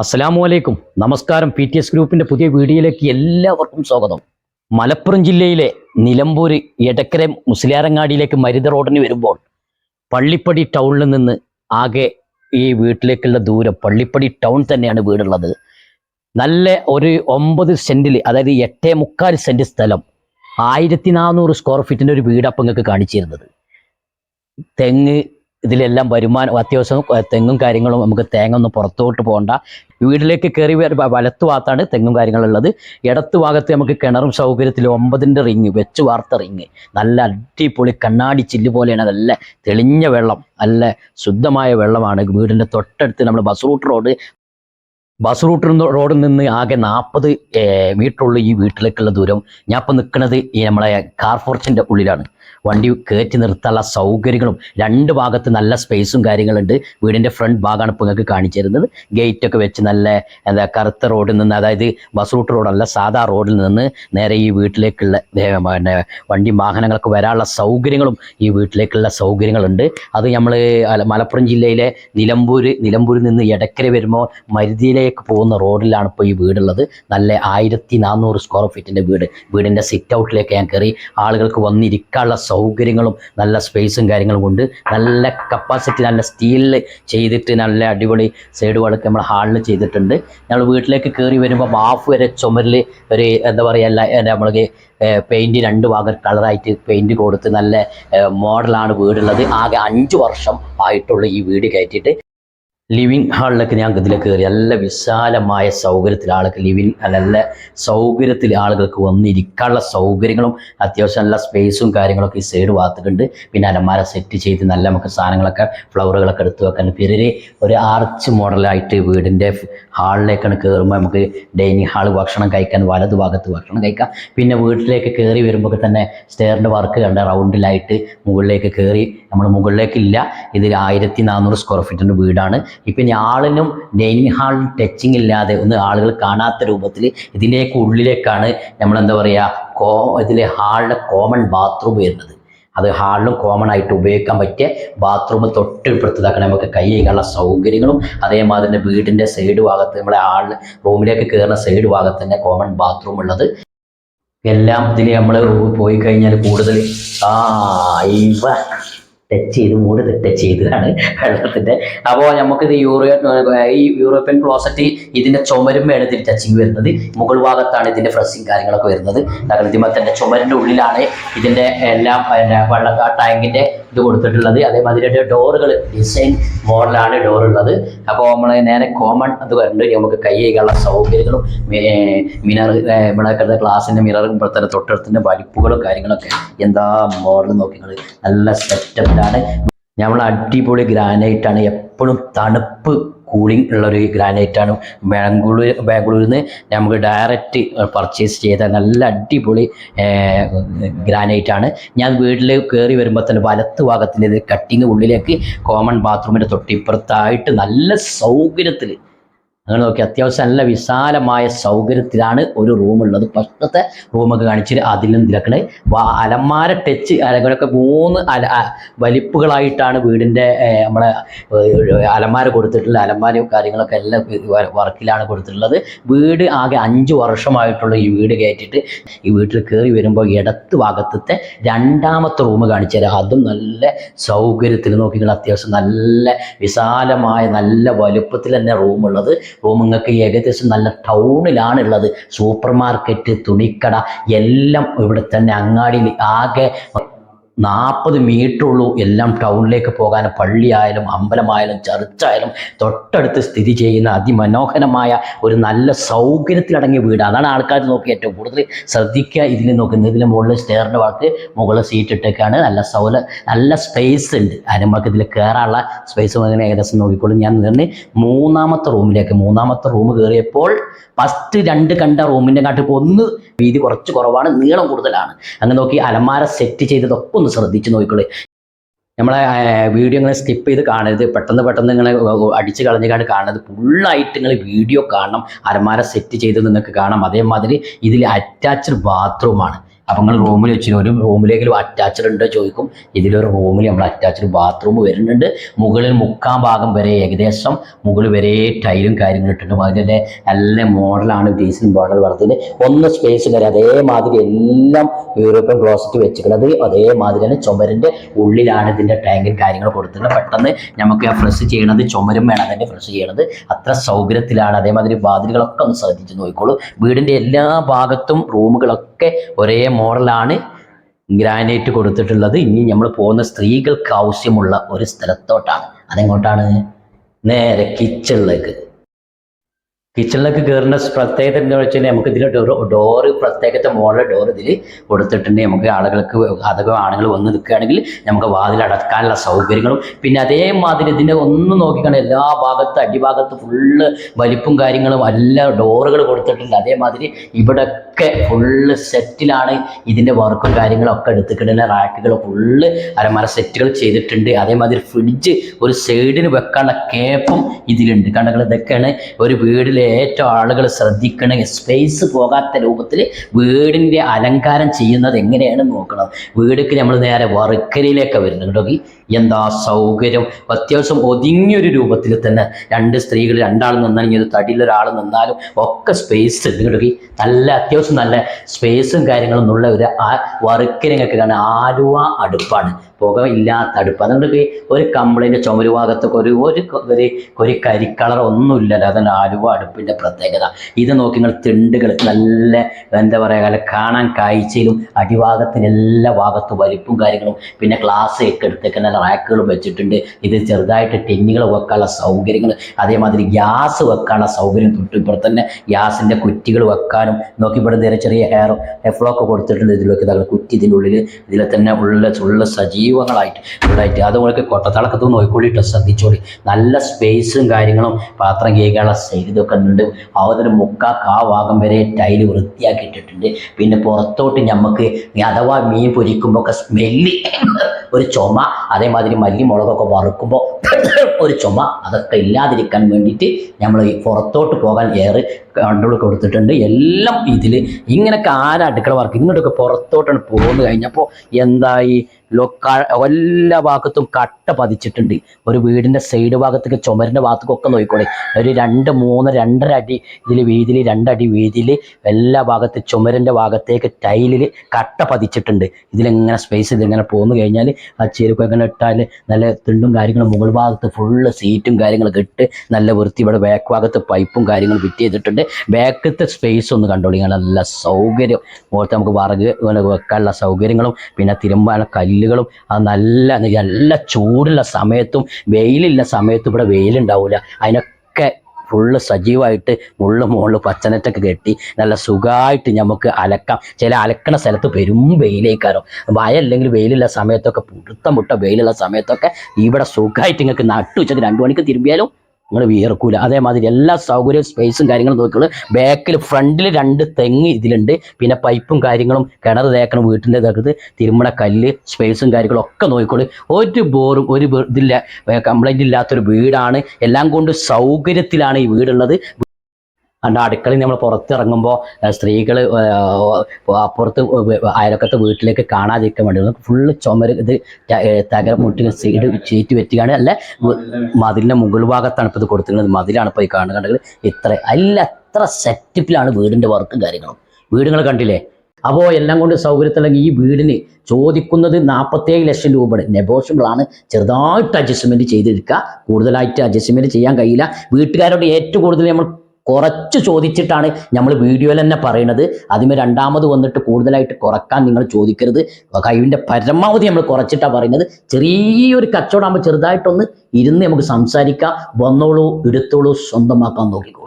അസ്സലാമു അലൈക്കും. നമസ്കാരം. പി ടി എസ് ഗ്രൂപ്പിന്റെ പുതിയ വീഡിയോയിലേക്ക് എല്ലാവർക്കും സ്വാഗതം. മലപ്പുറം ജില്ലയിലെ നിലമ്പൂർ എടക്കര മുസ്ലിയാരങ്ങാടിയിലേക്ക് മരുത റോഡിന് വരുമ്പോൾ പള്ളിപ്പടി ടൗണിൽ നിന്ന് ആകെ ഈ വീട്ടിലേക്കുള്ള ദൂരം പള്ളിപ്പടി ടൗൺ തന്നെയാണ് വീടുള്ളത്. നല്ല ഒരു ഒമ്പത് സെന്റിൽ അതായത് എട്ടേ മുക്കാൽ സെന്റ് സ്ഥലം ആയിരത്തി നാനൂറ് സ്ക്വയർ ഫീറ്റിന്റെ ഒരു വീട് നിങ്ങൾക്ക് കാണിച്ചിരുന്നത് തെങ്ങ് ഇതിലെല്ലാം വരുമാനം അത്യാവശ്യം തെങ്ങും കാര്യങ്ങളും നമുക്ക് തേങ്ങ ഒന്നും പുറത്തോട്ട് പോകണ്ട. വീട്ടിലേക്ക് കയറി വലത്ത് ഭാഗത്താണ് തെങ്ങും കാര്യങ്ങളുള്ളത്. ഇടത്ത് ഭാഗത്ത് നമുക്ക് കിണറും സൗകര്യത്തിൽ ഒമ്പതിന്റെ റിങ് വെച്ച് വാർത്ത റിങ്. നല്ല അടിപൊളി കണ്ണാടി ചില്ല് പോലെയാണ്. നല്ല തെളിഞ്ഞ വെള്ളം നല്ല ശുദ്ധമായ വെള്ളമാണ്. വീടിന്റെ തൊട്ടടുത്ത് നമ്മൾ ബസ് റൂട്ട് റോഡ് ബസ് റൂട്ടിൽ നിന്ന് റോഡിൽ നിന്ന് ആകെ നാൽപ്പത് മീറ്ററുള്ള ഈ വീട്ടിലേക്കുള്ള ദൂരം ഞാൻ ഇപ്പോൾ നിൽക്കുന്നത് ഈ നമ്മളെ കാർഫോർച്ചിന്റെ ഉള്ളിലാണ്. വണ്ടി കയറ്റി നിർത്താനുള്ള സൗകര്യങ്ങളും രണ്ട് ഭാഗത്ത് നല്ല സ്പേസും കാര്യങ്ങളുണ്ട്. വീടിന്റെ ഫ്രണ്ട് ഭാഗമാണ് ഇപ്പോൾ നിങ്ങൾക്ക് കാണിച്ചു തരുന്നത് ഗേറ്റൊക്കെ വെച്ച് നല്ല എന്താ കറുത്ത റോഡിൽ നിന്ന് അതായത് ബസ് റൂട്ട് റോഡല്ല സാധാ റോഡിൽ നിന്ന് നേരെ ഈ വീട്ടിലേക്കുള്ള പിന്നെ വണ്ടി വാഹനങ്ങളൊക്കെ വരാനുള്ള സൗകര്യങ്ങളും ഈ വീട്ടിലേക്കുള്ള സൗകര്യങ്ങളുണ്ട്. അത് നമ്മൾ മലപ്പുറം ജില്ലയിലെ നിലമ്പൂർ നിലമ്പൂരിൽ നിന്ന് എടക്കര വരുമ്പോൾ മരുതിയിലേക്ക് പോകുന്ന റോഡിലാണ് ഇപ്പോൾ ഈ വീടുള്ളത്. നല്ല ആയിരത്തി നാനൂറ് സ്ക്വയർ ഫീറ്റിന്റെ വീട് വീടിന്റെ സിറ്റ് ഔട്ടിലേക്ക് ഞാൻ കയറി ആളുകൾക്ക് വന്നിരിക്കാനുള്ള സൗകര്യങ്ങളും നല്ല സ്പേസും കാര്യങ്ങളും കൊണ്ട് നല്ല കപ്പാസിറ്റി നല്ല സ്റ്റീലിൽ ചെയ്തിട്ട് നല്ല അടിപൊളി സൈഡ് വളക്ക് നമ്മൾ ഹാളിൽ ചെയ്തിട്ടുണ്ട്. ഞങ്ങൾ വീട്ടിലേക്ക് കയറി വരുമ്പോൾ ഹാഫ് വരെ ചുമരിൽ ഒരു എന്താ പറയുക നമ്മൾ പെയിന്റ് രണ്ട് ഭാഗം കളറായിട്ട് പെയിന്റ് കൊടുത്ത് നല്ല മോഡലാണ് വീടുള്ളത്. ആകെ അഞ്ച് വർഷം ആയിട്ടുള്ള ഈ വീട് കയറ്റിയിട്ട്. ലിവിങ് ഹാളിലൊക്കെ ഞാൻ ഇതിലേക്ക് കയറി നല്ല വിശാലമായ സൗകര്യത്തിൽ ആൾക്ക് ലിവിങ് നല്ല സൗകര്യത്തിൽ ആളുകൾക്ക് വന്നിരിക്കാനുള്ള സൗകര്യങ്ങളും അത്യാവശ്യം നല്ല സ്പേസും കാര്യങ്ങളൊക്കെ ഈ സൈഡ് ഭാഗത്തുണ്ട് പിന്നെ അലമാര സെറ്റ് ചെയ്ത് നല്ല നമുക്ക് സാധനങ്ങളൊക്കെ ഫ്ലവറുകളൊക്കെ എടുത്ത് വെക്കാൻ പിന്നെ ഒരു ആർച്ച് മോഡലായിട്ട് വീടിന്റെ ഹാളിലേക്കാണ് കയറുമ്പോൾ നമുക്ക് ഡൈനിങ് ഹാൾ ഭക്ഷണം കഴിക്കാൻ വലതു ഭാഗത്ത് ഭക്ഷണം കഴിക്കാം. പിന്നെ വീട്ടിലേക്ക് കയറി വരുമ്പോൾ തന്നെ സ്റ്റെയറിന്റെ വർക്ക് കണ്ട റൗണ്ടിലായിട്ട് മുകളിലേക്ക് കയറി. നമ്മൾ മുകളിലേക്കില്ല. ഇതിൽ ആയിരത്തി നാനൂറ് സ്ക്വയർ ഫീറ്റിന്റെ വീടാണ്. ഇനി ആളിനും ഡൈനിങ് ഹാളിനും ടച്ചിങ് ഇല്ലാതെ ഒന്ന് ആളുകൾ കാണാത്ത രൂപത്തിൽ ഇതിലേക്ക് ഉള്ളിലേക്കാണ് നമ്മൾ എന്താ പറയുക കോ ഇതിലെ ഹാളിലെ കോമൺ ബാത്റൂം വരുന്നത്. അത് ഹാളിലും കോമൺ ആയിട്ട് ഉപയോഗിക്കാൻ പറ്റിയ ബാത്റൂം തൊട്ട് ഇപ്പുറത്തതാക്കാൻ നമുക്ക് കൈ കഴിക്കാനുള്ള സൗകര്യങ്ങളും അതേമാതിരി തന്നെ വീടിന്റെ സൈഡ് ഭാഗത്ത് നമ്മുടെ ഹാളിൽ റൂമിലേക്ക് കയറുന്ന സൈഡ് ഭാഗത്ത് തന്നെ കോമൺ ബാത്റൂം ഉള്ളത്. എല്ലാം ഇതിൽ നമ്മൾ പോയി കഴിഞ്ഞാൽ കൂടുതൽ ആ ഇവ ടച്ച് ചെയ്ത് മൂട് ടച്ച് ചെയ്തതാണ് വെള്ളത്തിന്റെ അപ്പോൾ നമുക്കിത് യൂറോ ഈ യൂറോപ്യൻ ക്ലോസറ്റ് ഇതിന്റെ വേണം ഇതിൽ ടച്ചിങ് വരുന്നത്. മുകൾ ഭാഗത്താണ് ഇതിന്റെ ഫ്രഷിങ് കാര്യങ്ങളൊക്കെ വരുന്നത്. നഗരത്തിമത്തിന്റെ ചുമരിന്റെ ഉള്ളിലാണ് ഇതിന്റെ എല്ലാം വെള്ള ടാങ്കിന്റെ ഇത് കൊടുത്തിട്ടുള്ളത്. അതേമാതിരി ഡോറുകൾ ഡിസൈൻ മോഡലാണ് ഡോർ ഉള്ളത്. അപ്പോൾ നമ്മൾ നേരെ കോമൺ അത് വരുന്നുണ്ട് നമുക്ക് കൈ കൈകാനുള്ള സൗകര്യങ്ങളും മിനർ ഇവിടെ ഗ്ലാസിന്റെ മിററും ഇപ്പോൾ തന്നെ തൊട്ടടുത്തിന്റെ വലിപ്പുകളും കാര്യങ്ങളൊക്കെ. എന്താ മോഡൽ നോക്കി നല്ല നല്ല സെറ്റപ്പിലാണ് നമ്മൾ അടിപൊളി ഗ്രാനൈറ്റാണ്. എപ്പോഴും തണുപ്പ് കൂളിംഗ് ഉള്ളൊരു ഗ്രാനൈറ്റാണ്. ബാംഗ്ലൂർ ബാംഗ്ലൂരിൽ നിന്ന് നമുക്ക് ഡയറക്റ്റ് പർച്ചേസ് ചെയ്ത നല്ല അടിപൊളി ഗ്രാനൈറ്റാണ്. ഞാൻ വീട്ടിൽ കയറി വരുമ്പോൾ തന്നെ വലത്ത് ഭാഗത്തിന്റെ കട്ടിങ് ഉള്ളിലേക്ക് കോമൺ ബാത്റൂമിന്റെ തൊട്ടിപ്പുറത്തായിട്ട് നല്ല സൗകര്യത്തിൽ അങ്ങനെ നോക്കി അത്യാവശ്യം നല്ല വിശാലമായ സൗകര്യത്തിലാണ് ഒരു റൂം ഉള്ളത്. ഫസ്റ്റത്തെ റൂമൊക്കെ കാണിച്ചിട്ട് അതിലും തിരക്കണേ. അലമാര ടച്ച് അലകളൊക്കെ മൂന്ന് അല വലിപ്പുകളായിട്ടാണ് വീടിന്റെ നമ്മളെ അലമാര കൊടുത്തിട്ടുള്ള അലമാരയും കാര്യങ്ങളൊക്കെ എല്ലാം വർക്കിലാണ് കൊടുത്തിട്ടുള്ളത്. വീട് ആകെ അഞ്ച് വർഷമായിട്ടുള്ള ഈ വീട് കയറ്റിയിട്ട് ഈ വീട്ടിൽ കയറി വരുമ്പോൾ ഇടത്ത് ഭാഗത്തത്തെ രണ്ടാമത്തെ റൂം കാണിച്ചു തരാം. അതും നല്ല സൗകര്യത്തിൽ നോക്കി നിങ്ങൾ അത്യാവശ്യം നല്ല വിശാലമായ നല്ല വലുപ്പത്തിൽ തന്നെ റൂമുള്ളത് റൂം നിങ്ങൾക്ക് ഏകദേശം നല്ല ടൗണിലാണ് ഉള്ളത് സൂപ്പർ മാർക്കറ്റ് തുണിക്കട എല്ലാം ഇവിടെ തന്നെ അങ്ങാടിയിൽ ആകെ നാൽപ്പത് മീറ്റർ ഉള്ളൂ. എല്ലാം ടൗണിലേക്ക് പോകാൻ പള്ളിയായാലും അമ്പലമായാലും ചർച്ചായാലും തൊട്ടടുത്ത് സ്ഥിതി ചെയ്യുന്ന അതിമനോഹരമായ ഒരു നല്ല സൗകര്യത്തിലടങ്ങിയ വീട്. അതാണ് ആൾക്കാർ നോക്കി ഏറ്റവും കൂടുതൽ ശ്രദ്ധിക്കുക. ഇതിൽ നോക്കുന്നത് ഇതിന് മുകളിൽ സ്റ്റെയറിന്റെ വാക്ക് മുകളിൽ സീറ്റ് ഇട്ടേക്കാണ്. നല്ല സൗല നല്ല സ്പേസ് ഉണ്ട്. നമുക്ക് ഇതിൽ കയറാനുള്ള സ്പേസ് അങ്ങനെ ഏകദേശം നോക്കിക്കോളും. ഞാൻ നിന്ന് മൂന്നാമത്തെ റൂമിലേക്ക് മൂന്നാമത്തെ റൂം കയറിയപ്പോൾ ഫസ്റ്റ് രണ്ട് കണ്ട റൂമിന്റെ കാട്ടിപ്പോൾ ഒന്ന് വീതി കുറച്ച് കുറവാണ്. നീളം കൂടുതലാണ്. അങ്ങനെ നോക്കി അലമാര സെറ്റ് ചെയ്തതൊക്കെ ഒന്ന് ശ്രദ്ധിച്ച് നോക്കിക്കോളൂ. നമ്മളെ വീഡിയോ ഇങ്ങനെ സ്കിപ്പ് ചെയ്ത് കാണരുത്. പെട്ടെന്ന് പെട്ടെന്ന് ഇങ്ങനെ അടിച്ച് കളഞ്ഞുകൊണ്ട് കാണരുത്. ഫുള്ളായിട്ട് നിങ്ങൾ വീഡിയോ കാണണം. അലമാര സെറ്റ് ചെയ്ത് നിങ്ങൾക്ക് കാണാം. അതേമാതിരി ഇതിൽ അറ്റാച്ച്ഡ് ബാത്റൂമാണ് അപ്പം നിങ്ങൾ റൂമിൽ വെച്ചിട്ട് ഒരു റൂമിലേക്ക് അറ്റാച്ച്ഡ് ഉണ്ടോ ചോദിക്കും. ഇതിലൊരു റൂമിൽ നമ്മൾ അറ്റാച്ച്ഡ് ബാത്റൂം വരുന്നുണ്ട്. മുകളിൽ മുക്കാൽ ഭാഗം വരെ ഏകദേശം മുകളിൽ വരെ ടൈലും കാര്യങ്ങളും ഇട്ടിട്ടുണ്ട്. അതിന്റെ നല്ല മോഡലാണ് ഡീസൽ മോഡൽ വളർത്തിയത് ഒന്ന് സ്പേസ് വരെ അതേമാതിരി എല്ലാം യൂറോപ്യൻ ക്ലോസറ്റ് വെച്ചിട്ടുള്ളത് അതേമാതിരി തന്നെ ചുമരിന്റെ ഉള്ളിലാണ് ഇതിന്റെ ടാങ്കും കാര്യങ്ങളും കൊടുത്തിട്ടുള്ളത് പെട്ടെന്ന് നമുക്ക് ഫ്രഷ് ചെയ്യണത് ചുമരും വേണം തന്നെ ഫ്രഷ് ചെയ്യണത്. അത്ര സൗകര്യത്തിലാണ്. അതേമാതിരി വാതിലുകളൊക്കെ ഒന്ന് ശ്രദ്ധിച്ച് നോക്കിക്കോളൂ. വീടിന്റെ എല്ലാ ഭാഗത്തും റൂമുകളൊക്കെ ഒരേ മോഡലാണ് ഗ്രാനൈറ്റ് കൊടുത്തിട്ടുള്ളത്. ഇനി നമ്മൾ പോകുന്ന സ്ത്രീകൾക്ക് ആവശ്യമുള്ള ഒരു സ്ഥലത്തോട്ടാണ്. അതെങ്ങോട്ടാണ്? നേരെ കിച്ചണിലേക്ക് കിച്ചണിലേക്ക് കയറുന്ന പ്രത്യേകത എന്താ വെച്ചാൽ നമുക്ക് ഇതിൽ ഡോറ് പ്രത്യേകത്തെ മോഡൽ ഡോർ ഇതിൽ കൊടുത്തിട്ടുണ്ട്. നമുക്ക് ആളുകൾക്ക് അതൊക്കെ ആണുങ്ങൾ വന്ന് നിൽക്കുകയാണെങ്കിൽ നമുക്ക് വാതിൽ അടക്കാനുള്ള സൗകര്യങ്ങളും. പിന്നെ അതേമാതിരി ഇതിന്റെ ഒന്ന് നോക്കിക്കാണ് എല്ലാ ഭാഗത്തും അടിഭാഗത്ത് ഫുള്ള് വലിപ്പും കാര്യങ്ങളും എല്ലാ ഡോറുകൾ കൊടുത്തിട്ടുണ്ട്. അതേമാതിരി ഇവിടെയൊക്കെ ഫുള്ള് സെറ്റിലാണ് ഇതിന്റെ വർക്കും കാര്യങ്ങളും ഒക്കെ എടുത്തിട്ടുണ്ട് റാക്കുകൾ ഫുള്ള് അരമര സെറ്റുകൾ ചെയ്തിട്ടുണ്ട്. അതേമാതിരി ഫ്രിഡ്ജ് ഒരു സൈഡിന് വെക്കാനുള്ള കേപ്പും ഇതിലുണ്ട്. കണ്ടങ്ങൾ ഇതൊക്കെയാണ് ഒരു വീടിലെ ഏറ്റവും ആളുകൾ ശ്രദ്ധിക്കണ സ്പേസ് പോകാത്ത രൂപത്തിൽ വീടിന്റെ അലങ്കാരം ചെയ്യുന്നത് എങ്ങനെയാണ് നോക്കണം വീടിക്ക് നമ്മൾ നേരെ വറുക്കലിലേക്ക് വരുന്നുണ്ട് എന്താ സൗകര്യം? അത്യാവശ്യം ഒതുങ്ങിയൊരു രൂപത്തിൽ തന്നെ രണ്ട് സ്ത്രീകൾ രണ്ടാൾ നിന്നാലും ഇത് തടിയിൽ ഒരാൾ നിന്നാലും ഒക്കെ സ്പേസ് ഉണ്ട് നല്ല അത്യാവശ്യം നല്ല സ്പേസും കാര്യങ്ങളും ഉള്ള ഒരു ആ വറുക്കലിങ്ങൊക്കെ കാണാൻ ആലുവ അടുപ്പാണ്. പുക ഇല്ലാത്ത അടുപ്പ്. അതുകൊണ്ട് ഒരു കമ്പിളിന്റെ ചുമരുഭാഗത്തൊക്കെ ഒരു ഒരു കരിക്കളർ ഒന്നുമില്ലല്ലോ അതാണ് ആലുവ അടുപ്പിന്റെ പ്രത്യേകത. ഇത് നോക്കി നിങ്ങൾ തിണ്ടുകൾ നല്ല എന്താ പറയുക കാണാൻ കാഴ്ചയിലും അടിഭാഗത്തിന് എല്ലാ ഭാഗത്തും വലിപ്പും കാര്യങ്ങളും പിന്നെ ക്ലാസ് ഒക്കെ എടുത്തേക്ക് നല്ല റാക്കുകളും വെച്ചിട്ടുണ്ട്. ഇത് ചെറുതായിട്ട് ടെന്നുകൾ വെക്കാനുള്ള സൗകര്യങ്ങൾ അതേമാതിരി ഗ്യാസ് വെക്കാനുള്ള സൗകര്യം തൊട്ടിപ്പുറത്ത് തന്നെ ഗ്യാസിന്റെ കുറ്റികൾ വെക്കാനും നോക്കി ഇവിടെ നേരെ ചെറിയ ഹെയർ എഫ്ലോക്ക് കൊടുത്തിട്ടുണ്ട് ഇതിലൊക്കെ. ഇതാ കുറ്റി ഇതിനുള്ളിൽ ഇതിൽ തന്നെ ഉള്ള ഉള്ള സജീവങ്ങളായിട്ട് ഉള്ളതായിട്ട് അതുപോലെ കൊട്ടത്തളക്കത്ത് നോക്കിക്കൊള്ളിട്ട് ശ്രദ്ധിച്ചോളി. നല്ല സ്പേസും കാര്യങ്ങളും പാത്രം കേൾക്കാനുള്ള ഇതൊക്കെ ഉണ്ട് അവതൊരു മുക്കാ കാ ഭാഗം വരെ ടൈൽ വൃത്തിയാക്കിയിട്ടിട്ടുണ്ട്. പിന്നെ പുറത്തോട്ട് നമുക്ക് അഥവാ മീൻ പൊരിക്കുമ്പോൾ ഒക്കെ സ്മെല്ല് ഒരു ചുമ അതേമാതിരി മല്ലി മുളകൊക്കെ വറുക്കുമ്പോൾ ഒരു ചുമ അതൊക്കെ ഇല്ലാതിരിക്കാൻ വേണ്ടിയിട്ട് നമ്മൾ ഈ പുറത്തോട്ട് പോകാൻ ഏറെ കണ്ട്രോൾ കൊടുത്തിട്ടുണ്ട്. എല്ലാം ഇതിൽ ഇങ്ങനെയൊക്കെ ആരാ അടുക്കള വർക്ക്? ഇങ്ങോട്ടൊക്കെ പുറത്തോട്ടാണ് പോകുന്നു കഴിഞ്ഞപ്പോൾ എന്തായി? എല്ലാ ഭാഗത്തും കട്ട പതിച്ചിട്ടുണ്ട്. ഒരു വീടിന്റെ സൈഡ് ഭാഗത്തേക്ക് ചുമരിന്റെ ഭാഗത്തേക്കൊക്കെ നോക്കിക്കോളെ. ഒരു രണ്ട് മൂന്ന് രണ്ടര അടി ഇതിൽ വീതിയിൽ രണ്ടടി വീതിയിൽ എല്ലാ ഭാഗത്ത് ചുമരിന്റെ ഭാഗത്തേക്ക് ടൈലിൽ കട്ട പതിച്ചിട്ടുണ്ട്. ഇതിലിങ്ങനെ സ്പേസ് ഇതിങ്ങനെ പോന്നു കഴിഞ്ഞാൽ ആ ചെരുപ്പ് എങ്ങനെ ഇട്ടാൽ നല്ല തിണ്ടും കാര്യങ്ങളും മുകൾ ഭാഗത്ത് ഫുള്ള് സീറ്റും കാര്യങ്ങളൊക്കെ ഇട്ട് നല്ല വൃത്തി ഇവിടെ ബാക്ക് ഭാഗത്ത് പൈപ്പും കാര്യങ്ങളും ഫിറ്റ് ചെയ്തിട്ടുണ്ട്. ബാക്കത്തെ സ്പേസ് ഒന്ന് കണ്ടോളി. നല്ല സൗകര്യം. മുഖത്ത് നമുക്ക് വറക് വെക്കാനുള്ള സൗകര്യങ്ങളും പിന്നെ തിരുമ്പാനുള്ള കല്ലുകളും അത് നല്ല നല്ല ചൂടുള്ള സമയത്തും വെയിലുള്ള സമയത്തും ഇവിടെ വെയിലുണ്ടാവില്ല അതിനൊക്കെ ഫുള്ള് സജീവമായിട്ട് മുള്ള് മുകളിൽ പച്ചനെറ്റൊക്കെ കെട്ടി നല്ല സുഖമായിട്ട് നമുക്ക് അലക്കാം. ചില അലക്കണ സ്ഥലത്ത് പെരും വെയിലേക്കാരോ. വയല്ലെങ്കിൽ വെയിലുള്ള സമയത്തൊക്കെ പുടുത്തം മുട്ട വെയിലുള്ള സമയത്തൊക്കെ ഇവിടെ സുഖമായിട്ട് നിങ്ങൾക്ക് നട്ടു വെച്ചത് രണ്ടു മണിക്ക് തിരുമ്പിയാലും നിങ്ങൾ വിയർക്കൂല. അതേമാതിരി എല്ലാ സൗകര്യവും സ്പേസും കാര്യങ്ങളും നോക്കിയുള്ളൂ ബാക്കിൽ ഫ്രണ്ടിൽ രണ്ട് തെങ്ങ് ഇതിലുണ്ട്. പിന്നെ പൈപ്പും കാര്യങ്ങളും കിണർ തേക്കണം വീട്ടിന്റെ തകർത്ത് തിരുമണ കല്ല് സ്പേസും കാര്യങ്ങളും ഒക്കെ നോക്കിക്കോളൂ. ഒരു ബോറും ഒരു ഇതില്ല കംപ്ലൈന്റ് ഇല്ലാത്തൊരു വീടാണ്. എല്ലാം കൊണ്ട് സൗകര്യത്തിലാണ് ഈ വീടുള്ളത്. അണ്ട് അടുക്കളയിൽ നമ്മൾ പുറത്തിറങ്ങുമ്പോൾ സ്ത്രീകൾ അപ്പുറത്ത് അയലക്കത്തെ വീട്ടിലേക്ക് കാണാതിരിക്കാൻ വേണ്ടി ഫുള്ള് ചുമര് ഇത് തകര മുട്ടി സൈഡ് ചീറ്റ് വെറ്റുകയാണ് അല്ല മതിലിന്റെ മുകൾ ഭാഗത്താണ് ഇപ്പോൾ ഇത് കൊടുത്തിരുന്നത് മതിലാണ് ഇപ്പോൾ ഈ കാണുന്നത്. ഇത്ര അല്ല അത്ര സെറ്റപ്പിലാണ് വീടിന്റെ വർക്കും കാര്യങ്ങളും. വീടുകൾ കണ്ടില്ലേ? അപ്പോൾ എല്ലാം കൊണ്ട് സൗകര്യത്തിലെങ്കിൽ ഈ വീടിന് ചോദിക്കുന്നത് നാൽപ്പത്തേഴ് ലക്ഷം രൂപയുടെ നെഗോഷ്യബിളാണ് ചെറുതായിട്ട് അഡ്ജസ്റ്റ്മെന്റ് ചെയ്തെടുക്കുക കൂടുതലായിട്ട് അഡ്ജസ്റ്റ്മെന്റ് ചെയ്യാൻ കഴിയില്ല. വീട്ടുകാരോട് ഏറ്റവും കൂടുതൽ നമ്മൾ കുറച്ച് ചോദിച്ചിട്ടാണ് നമ്മൾ വീഡിയോയിൽ തന്നെ പറയുന്നത് അതിന് രണ്ടാമത് വന്നിട്ട് കൂടുതലായിട്ട് കുറയ്ക്കാൻ നിങ്ങൾ ചോദിക്കരുത്. കഴിവിന്റെ പരമാവധി നമ്മൾ കുറച്ചിട്ടാണ് പറയുന്നത്. ചെറിയൊരു കച്ചവടമാകുമ്പോൾ ചെറുതായിട്ടൊന്ന് ഇരുന്ന് നമുക്ക് സംസാരിക്കാം. വന്നോളൂ എടുത്തോളൂ സ്വന്തമാക്കാൻ നോക്കിക്കോളൂ.